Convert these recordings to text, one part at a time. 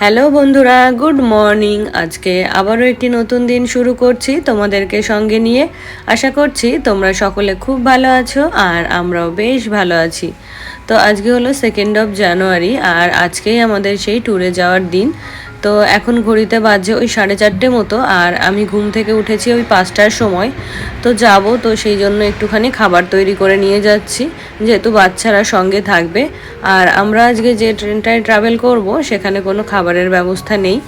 Hello বন্ধুরা, good morning. আজকে আবারও একটি নতুন দিন শুরু করছি তোমাদেরকে সঙ্গে নিয়ে। আশা করছি তোমরা সকলে খুব ভালো আছো আর আমরাও বেশ ভালো আছি। তো আজকে হলো সেকেন্ড অফ জানুয়ারি আর আজকেই আমাদের সেই ট্যুরে যাওয়ার দিন। তো এখন ঘড়িতে বাজে ওই সাড়ে চারটে মতো, আর আমি ঘুম থেকে উঠেছি ওই পাঁচটার সময়। তো যাব, তো সেই জন্য একটুখানি খাবার তৈরি করে নিয়ে যাচ্ছি, যেহেতু বাচ্চারা সঙ্গে থাকবে। আর আমরা আজকে যে ট্রেনটায় ট্রাভেল করব, সেখানে কোনো খাবারের ব্যবস্থা নেই।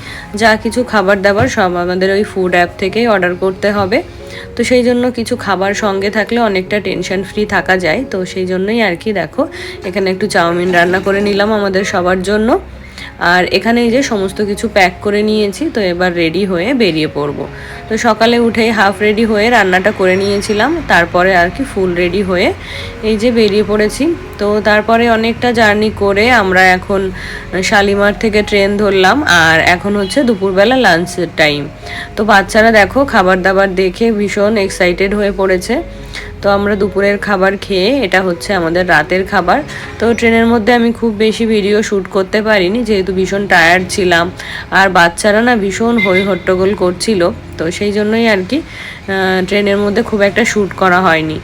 যা কিছু খাবার দাবার সব আমাদের ওই ফুড অ্যাপ থেকেই অর্ডার করতে হবে। তো সেই জন্য কিছু খাবার সঙ্গে থাকলে অনেকটা টেনশন ফ্রি থাকা যায়। তো সেই জন্যই আর কি, দেখো, এখানে একটু চাউমিন রান্না করে নিলাম আমাদের সবার জন্য। আর এখানে যে সমস্ত কিছু প্যাক করে নিয়েছি, তো এবার রেডি হয়ে বেরিয়ে পড়ব। তো সকালে উঠেই হাফ রেডি হয়ে রান্নাটা করে নিয়েছিলাম, তারপরে আর কি ফুল রেডি হয়ে এই যে বেরিয়ে পড়েছি। তো তারপরে অনেকটা জার্নি করে আমরা এখন শালিমার থেকে ট্রেন ধরলাম, আর এখন হচ্ছে দুপুরবেলা লাঞ্চের টাইম তো বাচ্চারা দেখো, খাবার দাবার দেখে ভীষণ এক্সাইটেড হয়ে পড়েছে। তো আমরা দুপুরের খাবার খেয়ে এটা হচ্ছে আমাদের রাতের খাবার। তো ট্রেনের মধ্যে আমি খুব বেশি ভিডিও শ্যুট করতে পারিনি, যেহেতু ভীষণ টায়ার্ড ছিলাম। আর বাচ্চারা না ভীষণ হই হট্টগোল করছিল, তো সেই জন্যই আর কি ট্রেনের মধ্যে খুব একটা শ্যুট করা হয়নি।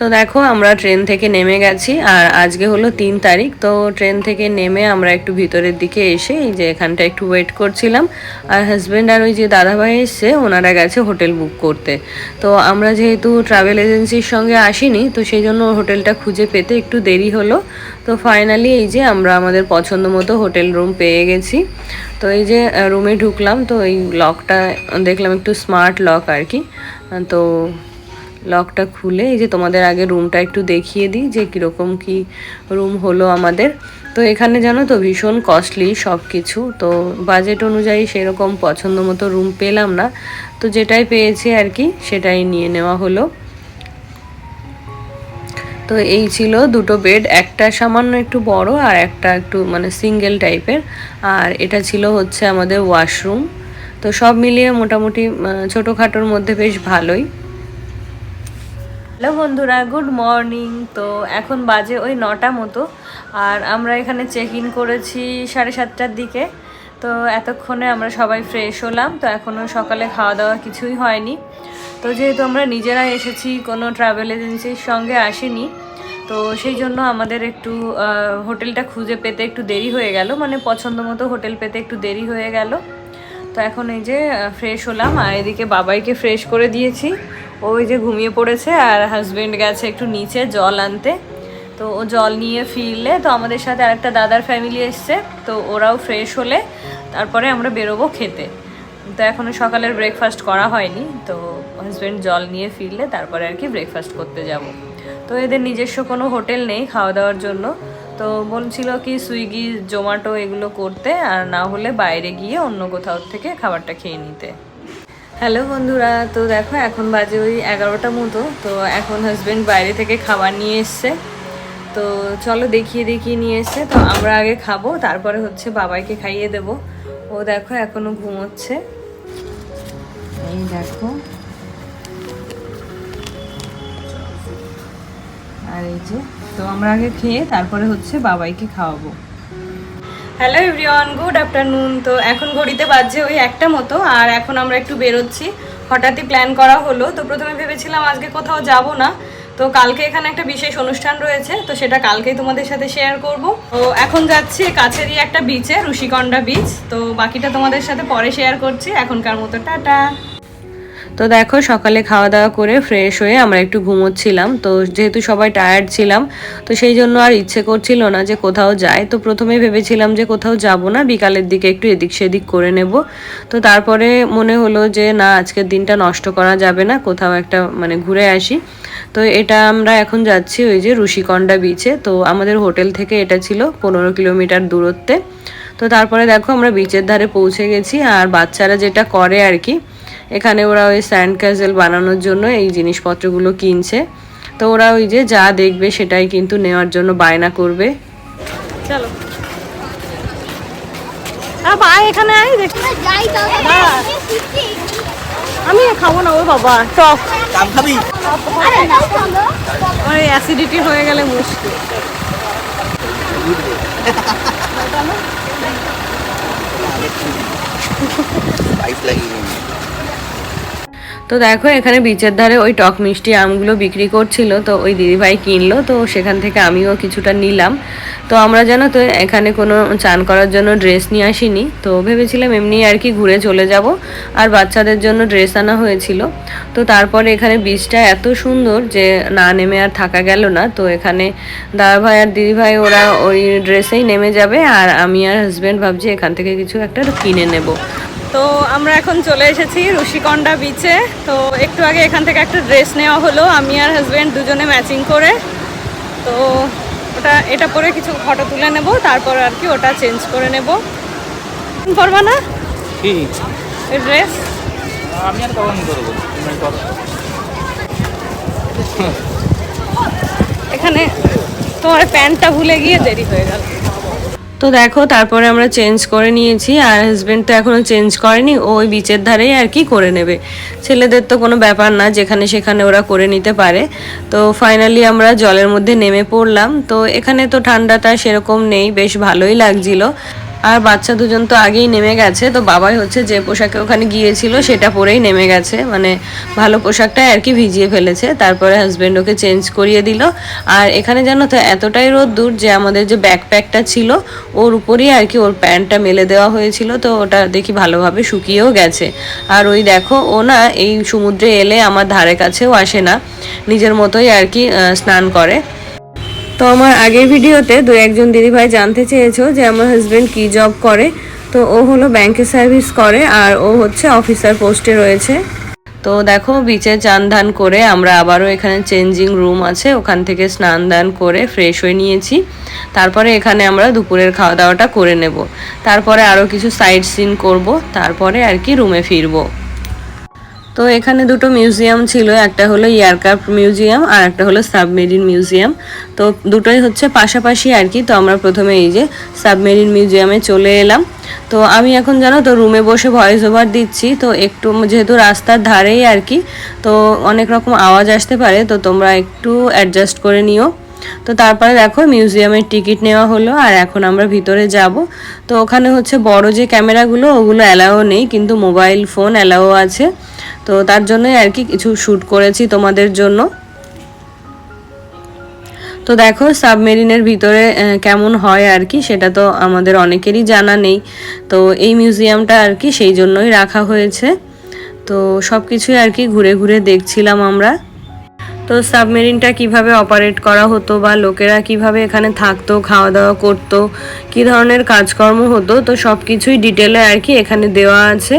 তো দেখো, আমরা ট্রেন থেকে নেমে গেছি, আর আজকে হলো তিন তারিখ, তো ট্রেন থেকে নেমে আমরা একটু ভিতরের দিকে এসে এই যে এখানটা একটু ওয়েট করছিলাম, আর হাজব্যান্ড আর ওই যে দাদাভাই এসছে, ওনারা গেছে হোটেল বুক করতে। তো আমরা যেহেতু ট্রাভেল এজেন্সির সঙ্গে আসিনি, তো সেই জন্য হোটেলটা খুঁজে পেতে একটু দেরি হলো। তো ফাইনালি এই যে আমরা আমাদের পছন্দ মতো হোটেল রুম পেয়ে গেছি। তো এই যে রুমে ঢুকলাম, তো এই লকটা দেখলাম একটু স্মার্ট লক আর কি। তো লকটা খুলে, এই যে তোমাদের আগে রুমটা একটু দেখিয়ে দিই যে কীরকম কি রুম হলো আমাদের। তো এখানে জানো তো ভীষণ কস্টলি সব কিছু তো বাজেট অনুযায়ী সেরকম পছন্দ মতো রুম পেলাম না। তো যেটাই পেয়েছি আর কি, সেটাই নিয়ে নেওয়া হলো। তো এই ছিল দুটো বেড একটা সামান্য একটু বড় আর একটা একটু মানে সিঙ্গেল টাইপের আর এটা ছিল হচ্ছে আমাদের ওয়াশরুম তো সব মিলিয়ে মোটামুটি ছোটোখাটোর মধ্যে বেশ ভালোই। হ্যালো বন্ধুরা, গুড মর্নিং। তো এখন বাজে ওই নটা মতো, আর আমরা এখানে চেক ইন করেছি সাড়ে সাতটার দিকে। তো এতক্ষণে আমরা সবাই ফ্রেশ হলাম, তো এখনও সকালে খাওয়া দাওয়া কিছুই হয়নি। তো যেহেতু আমরা নিজেরা এসেছি, কোনো ট্রাভেল এজেন্সির সঙ্গে আসিনি, তো সেই জন্য আমাদের একটু হোটেলটা খুঁজে পেতে একটু দেরি হয়ে গেল। মানে পছন্দ মতো হোটেল পেতে একটু দেরি হয়ে গেল। তো এখন এই যে ফ্রেশ হলাম, আর এদিকে বাবাইকে ফ্রেশ করে দিয়েছি। ওই যে ঘুমিয়ে পড়েছে আর হাজবেন্ড গেছে একটু নিচে জল আনতে। তো ও জল নিয়ে ফিরলে, তো আমাদের সাথে আরেকটা দাদার ফ্যামিলি এসছে, তো ওরাও ফ্রেশ হলে তারপরে আমরা বেরোবো খেতে। তো এখনও সকালের ব্রেকফাস্ট করা হয়নি, তো হাজব্যান্ড জল নিয়ে ফিরলে তারপরে আর কি ব্রেকফাস্ট করতে যাব। তো এদের নিজস্ব কোনো হোটেল নেই খাওয়া দাওয়ার জন্য। তো বলছিল কি সুইগি, জোম্যাটো এগুলো করতে, আর না হলে বাইরে গিয়ে অন্য কোথাও থেকে খাবারটা খেয়ে নিতে। হ্যালো বন্ধুরা, তো দেখো এখন বাজে ওই এগারোটা মতো, তো এখন হাজব্যান্ড বাইরে থেকে খাবার নিয়ে এসছে। তো চলো দেখিয়ে দেখিয়ে নিয়ে এসছে, তো আমরা আগে খাব, তারপরে হচ্ছে বাবাইকে খাইয়ে দেব। ও দেখো এখনও ঘুমোচ্ছে। এই দেখো। আর এই যে, তো আমরা আগে খেয়ে তারপরে হচ্ছে বাবাইকে খাওয়াবো। হ্যালো এভরিওয়ান গুড আফটারনুন তো এখন ঘড়িতে বাজছে ওই একটা মতো, আর এখন আমরা একটু বেরোচ্ছি। হঠাৎই প্ল্যান করা হলো, তো প্রথমে ভেবেছিলাম আজকে কোথাও যাব না। তো কালকে এখানে একটা বিশেষ অনুষ্ঠান রয়েছে, তো সেটা কালকেই তোমাদের সাথে শেয়ার করব। তো এখন যাচ্ছি কাছেরই একটা বিচে ঋষিকন্ডা বিচ তো বাকিটা তোমাদের সাথে পরে শেয়ার করছি, এখনকার মতো, টাটা। তো দেখো, সকালে খাওয়া দাওয়া করে ফ্রেশ হয়ে আমরা একটু ঘুমোচ্ছিলাম। তো যেহেতু সবাই টায়ার্ড ছিলাম, তো সেই জন্য আর ইচ্ছে করছিল না যে কোথাও যাই। তো প্রথমে ভেবেছিলাম যে কোথাও যাব না, বিকালের দিকে একটু এদিক সেদিক করে নেব। তো তারপরে মনে হলো যে না, আজকের দিনটা নষ্ট করা যাবে না, কোথাও একটা মানে ঘুরে আসি। তো এটা আমরা এখন যাচ্ছি ওই যে ঋষিকন্ডা বিচে তো আমাদের হোটেল থেকে এটা ছিল পনেরো কিলোমিটার দূরত্বে। তো তারপরে দেখো, আমরা বিচের ধারে পৌঁছে গেছি। আর বাচ্চারা যেটা করে আর কি এখানে ওরা ওই স্যান্ড ক্যাসেল বানানোর জন্য এই জিনিসপত্রগুলো কিনছে। তো ওরা ওই যে যা দেখবে সেটাই কিন্তু নেওয়ার জন্য বায়না করবে। চলো। আয় এখানে আয় দেখ। আমি খাব না ও বাবা টক আমার অ্যাসিডিটি হয়ে গেলে মুশকিল। লাগিয়ে। তো দেখো, এখানে বিচের ধারে ওই টক মিষ্টি আমগুলো বিক্রি করছিল, তো ওই দিদিভাই কিনলো, তো সেখান থেকে আমিও কিছুটা নিলাম। তো আমরা জানো তো এখানে কোনো চান করার জন্য ড্রেস নিয়ে আসিনি, তো ভেবেছিলাম এমনি আর কি ঘুরে চলে যাব, আর বাচ্চাদের জন্য ড্রেস আনা হয়েছিল। তো তারপরে এখানে বীজটা এত সুন্দর যে না নেমে আর থাকা গেল না, তো এখানে দাদা ভাই আর দিদি ভাই ওরা ওই ড্রেসেই নেমে যাবে, আর আমি আর হাজব্যান্ড ভাবছি এখান থেকে কিছু একটা কিনে নেব। তো আমরা এখন চলে এসেছি ঋষিকন্ডা বিচে তো একটু আগে এখান থেকে একটা ড্রেস নেওয়া হলো। আমি আর হাজব্যান্ড দুজনে ম্যাচিং করে। তো ওটা এটা পরে কিছু ফটো তুলে নেব। তারপর আর কি ওটা চেঞ্জ করে নেব। পরবা না? কি? ড্রেস আমি আর কখন করব। এখানে তোমার প্যান্টটা ভুলে গিয়ে দেরি হয়ে গেল। তো দেখো, তারপরে আমরা চেঞ্জ করে নিয়েছি আর হাজবেন্ড তো এখনও চেঞ্জ করেনি ওই বিচের ধারেই আর কি করে নেবে। ছেলেদের তো কোনো ব্যাপার না, যেখানে সেখানে ওরা করে নিতে পারে। তো ফাইনালি আমরা জলের মধ্যে নেমে পড়লাম। তো এখানে তো ঠান্ডাটা সেরকম নেই, বেশ ভালোই লাগছিল। আর বাচ্চা দুজন তো আগেই নেমে গেছে, তো বাবাই হচ্ছে যে পোশাকে ওখানে গিয়েছিল সেটা পরেই নেমে গেছে। মানে ভালো পোশাকটাই আর কি ভিজিয়ে ফেলেছে, তারপরে হাজব্যান্ড ওকে চেঞ্জ করিয়ে দিল। আর এখানে জানো তো, এতটাই রোদ দূর যে আমাদের যে ব্যাকপ্যাকটা ছিল, ওর উপরই আর কি ওর প্যান্টটা মেলে দেওয়া হয়েছিল, তো ওটা দেখি ভালোভাবে শুকিয়েও গেছে। আর ওই দেখো, ও না এই সমুদ্রে এলে আমার ধারে কাছেও আসে না, নিজের মতোই আর কি স্নান করে। তো আমার আগের ভিডিওতে দু একজন দিদিভাই জানতে চেয়েছো যে আমার হাজব্যান্ড কি জব করে। তো ও হলো ব্যাংকে সার্ভিস করে আর ও হচ্ছে অফিসার পোস্টে রয়েছে। তো দেখো বিচে চান ধান করে আমরা আবারও এখানে চেঞ্জিং রুম আছে। ওখান থেকে স্নান দান করে ফ্রেশ হয়ে নিয়েছি। তারপরে এখানে আমরা দুপুরের খাওয়া দাওয়াটা করে নেব। তারপরে আরও কিছু সাইট সিন করব। তারপরে আর কি রুমে ফিরবো। তো এখানে দুটো মিউজিয়াম ছিল, একটা হলো এয়ারক্রাফট মিউজিয়াম আর একটা হলো সাবমেরিন মিউজিয়াম। তো দুটোই হচ্ছে পাশাপাশি আর কি, তো আমরা প্রথমে এই যে সাবমেরিন মিউজিয়ামে চলে এলাম। তো আমি এখন জানো তো রুমে বসে ভয়েস ওভার দিচ্ছি, তো একটু যেহেতু রাস্তার ধারেই আর কি, তো অনেক রকম আওয়াজ আসতে পারে, তো তোমরা একটু অ্যাডজাস্ট করে নিও। তো তারপরে দেখো মিউজিয়ামের টিকিট নেওয়া হলো, আর এখন আমরা ভিতরে যাব। তো ওখানে হচ্ছে বড় যে ক্যামেরাগুলো, ওগুলো অ্যালাও নেই, কিন্তু মোবাইল ফোন অ্যালাও আছে। তো তার জন্যই আর কি কিছু শ্যুট করেছি তোমাদের জন্য। তো দেখো সাবমেরিনের ভিতরে কেমন হয় আর কি, সেটা তো আমাদের অনেকেরই জানা নেই। তো এই মিউজিয়ামটা আর কি সেই জন্যই রাখা হয়েছে। তো সব কিছুই আর কি ঘুরে ঘুরে দেখছিলাম আমরা। তো সাবমেরিনটা কীভাবে অপারেট করা হতো বা লোকেরা কীভাবে এখানে থাকতো খাওয়া দাওয়া করতো, কি ধরনের কাজকর্ম হতো, তো সব কিছুই ডিটেলে আর কি এখানে দেওয়া আছে।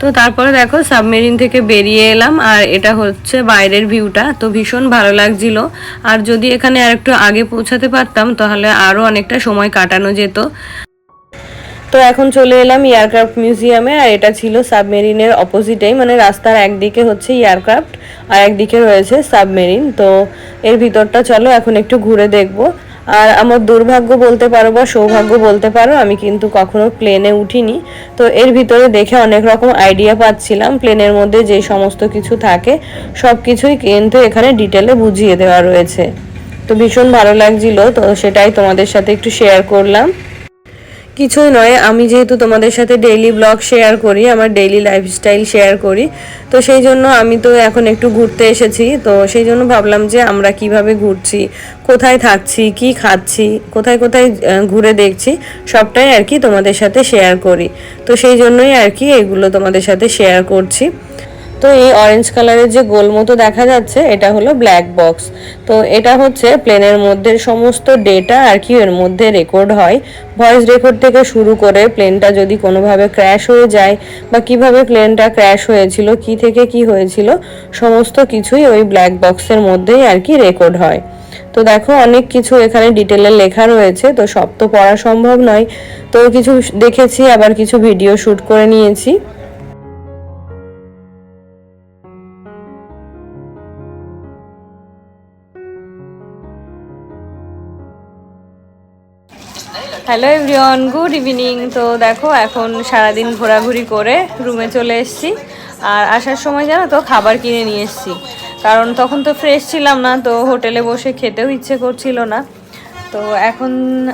তো তারপরে দেখো সাবমেরিন থেকে বেরিয়ে এলাম, আর এটা হচ্ছে বাইরের ভিউটা, তো ভীষণ ভালো লাগছিল। আর যদি এখানে আর একটু আগে পৌঁছাতে পারতাম, তাহলে আরও অনেকটা সময় কাটানো যেত। তো এখন চলে এলাম এয়ারক্রাফট মিউজিয়ামে, আর এটা ছিল সাবমেরিনের অপোজিটেই মানে রাস্তার একদিকে হচ্ছে এয়ারক্রাফট, আর একদিকে রয়েছে সাবমেরিন। তো এর ভিতরটা চলো, এখন একটু ঘুরে দেখব। আর আমার দুর্ভাগ্য বলতে পারো বা সৌভাগ্য বলতে পারো, আমি কিন্তু কখনো প্লেনে উঠিনি। তো এর ভিতরে দেখে অনেক রকম আইডিয়া পাচ্ছিলাম। প্লেনের মধ্যে যে সমস্ত কিছু থাকে সব কিছুই কিন্তু এখানে ডিটেলে বুঝিয়ে দেওয়া রয়েছে। তো ভীষণ ভালো লাগছিল, তো সেটাই তোমাদের সাথে একটু শেয়ার করলাম। কিছুই নয়, আমি যেহেতু তোমাদের সাথে ডেইলি ব্লগ শেয়ার করি, আমার ডেইলি লাইফস্টাইল শেয়ার করি, তো সেই জন্য আমি তো এখন একটু ঘুরতে এসেছি, তো সেই জন্য ভাবলাম যে আমরা কীভাবে ঘুরছি, কোথায় থাকছি, কি খাচ্ছি, কোথায় কোথায় ঘুরে দেখছি, সবটাই আর কি তোমাদের সাথে শেয়ার করি। তো সেই জন্যই আর কি এগুলো তোমাদের সাথে শেয়ার করছি। তো এই অরেঞ্জ কালারের যে গোল মতো দেখা যাচ্ছে, এটা হলো ব্ল্যাক বক্স তো এটা হচ্ছে প্লেনের মধ্যে সমস্ত ডেটা আর কি এর মধ্যে রেকর্ড হয়। ভয়েস রেকর্ড থেকে শুরু করে প্লেনটা যদি কোনোভাবে ক্র্যাশ হয়ে যায় বা কীভাবে প্লেনটা ক্র্যাশ হয়েছিল, কি থেকে কি হয়েছিল, সমস্ত কিছুই ওই ব্ল্যাক বক্সের মধ্যেই আর কি রেকর্ড হয়। তো দেখো অনেক কিছু এখানে ডিটেলে লেখা রয়েছে, তো সব তো পড়া সম্ভব নয়। তো কিছু দেখেছি, আবার কিছু ভিডিও শ্যুট করে নিয়েছি। হ্যালো এভরিওয়ান গুড ইভিনিং তো দেখো, এখন সারাদিন ঘোরাঘুরি করে রুমে চলে এসেছি। আর আসার সময় জানো তো, খাবার কিনে নিয়ে এসেছি। কারণ তখন তো ফ্রেশ ছিলাম না, তো হোটেলে বসে খেতেও ইচ্ছে করছিল না। তো এখন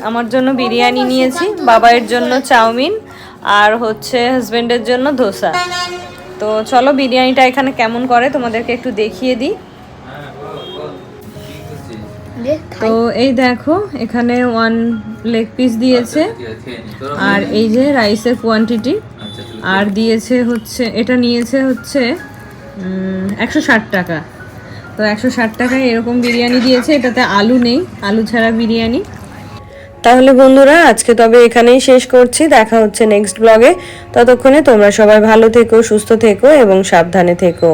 আমার জন্য বিরিয়ানি নিয়েছি বাবাইয়ের জন্য চাউমিন, আর হচ্ছে হাজব্যান্ডের জন্য ধোসা তো চলো, বিরিয়ানিটা এখানে কেমন করে তোমাদেরকে একটু দেখিয়ে দিই। তো এই দেখো এখানে ওয়ান লেগ পিস দিয়েছে। আর এই যে রাইসের কোয়ান্টিটি আর দিয়েছে হচ্ছে এটা নিয়েছে হচ্ছে একশো ষাট টাকা। তো একশো ষাট টাকায় এরকম বিরিয়ানি দিয়েছে এটাতে আলু নেই আলু ছাড়া বিরিয়ানি। তাহলে বন্ধুরা আজকে তবে এখানেই শেষ করছি। দেখা হচ্ছে নেক্সট ব্লগে ততক্ষণে তোমরা সবাই ভালো থেকো সুস্থ থেকো এবং সাবধানে থেকো।